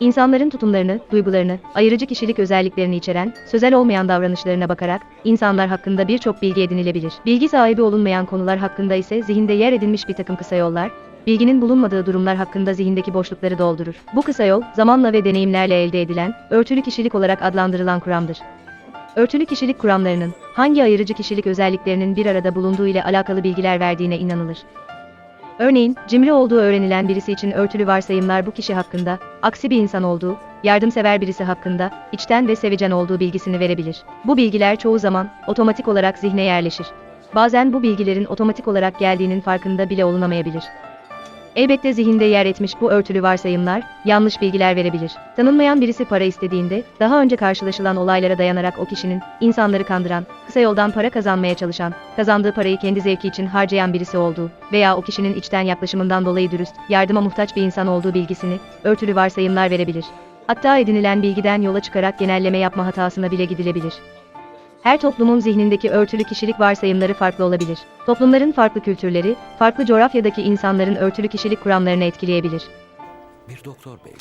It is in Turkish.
İnsanların tutumlarını, duygularını, ayırıcı kişilik özelliklerini içeren, sözel olmayan davranışlarına bakarak, insanlar hakkında birçok bilgi edinilebilir. Bilgi sahibi olunmayan konular hakkında ise zihinde yer edinmiş bir takım kısa yollar, bilginin bulunmadığı durumlar hakkında zihindeki boşlukları doldurur. Bu kısa yol, zamanla ve deneyimlerle elde edilen, örtülü kişilik olarak adlandırılan kuramdır. Örtülü kişilik kuramlarının, hangi ayırıcı kişilik özelliklerinin bir arada bulunduğu ile alakalı bilgiler verdiğine inanılır. Örneğin, cimri olduğu öğrenilen birisi için örtülü varsayımlar bu kişi hakkında, aksi bir insan olduğu, yardımsever birisi hakkında, içten ve sevecen olduğu bilgisini verebilir. Bu bilgiler çoğu zaman, otomatik olarak zihne yerleşir. Bazen bu bilgilerin otomatik olarak geldiğinin farkında bile olunamayabilir. Elbette zihinde yer etmiş bu örtülü varsayımlar, yanlış bilgiler verebilir. Tanınmayan birisi para istediğinde, daha önce karşılaşılan olaylara dayanarak o kişinin, insanları kandıran, kısa yoldan para kazanmaya çalışan, kazandığı parayı kendi zevki için harcayan birisi olduğu veya o kişinin içten yaklaşımından dolayı dürüst, yardıma muhtaç bir insan olduğu bilgisini, örtülü varsayımlar verebilir. Hatta edinilen bilgiden yola çıkarak genelleme yapma hatasına bile gidilebilir. Her toplumun zihnindeki örtülü kişilik varsayımları farklı olabilir. Toplumların farklı kültürleri, farklı coğrafyadaki insanların örtülü kişilik kuramlarını etkileyebilir. Bir doktor bey,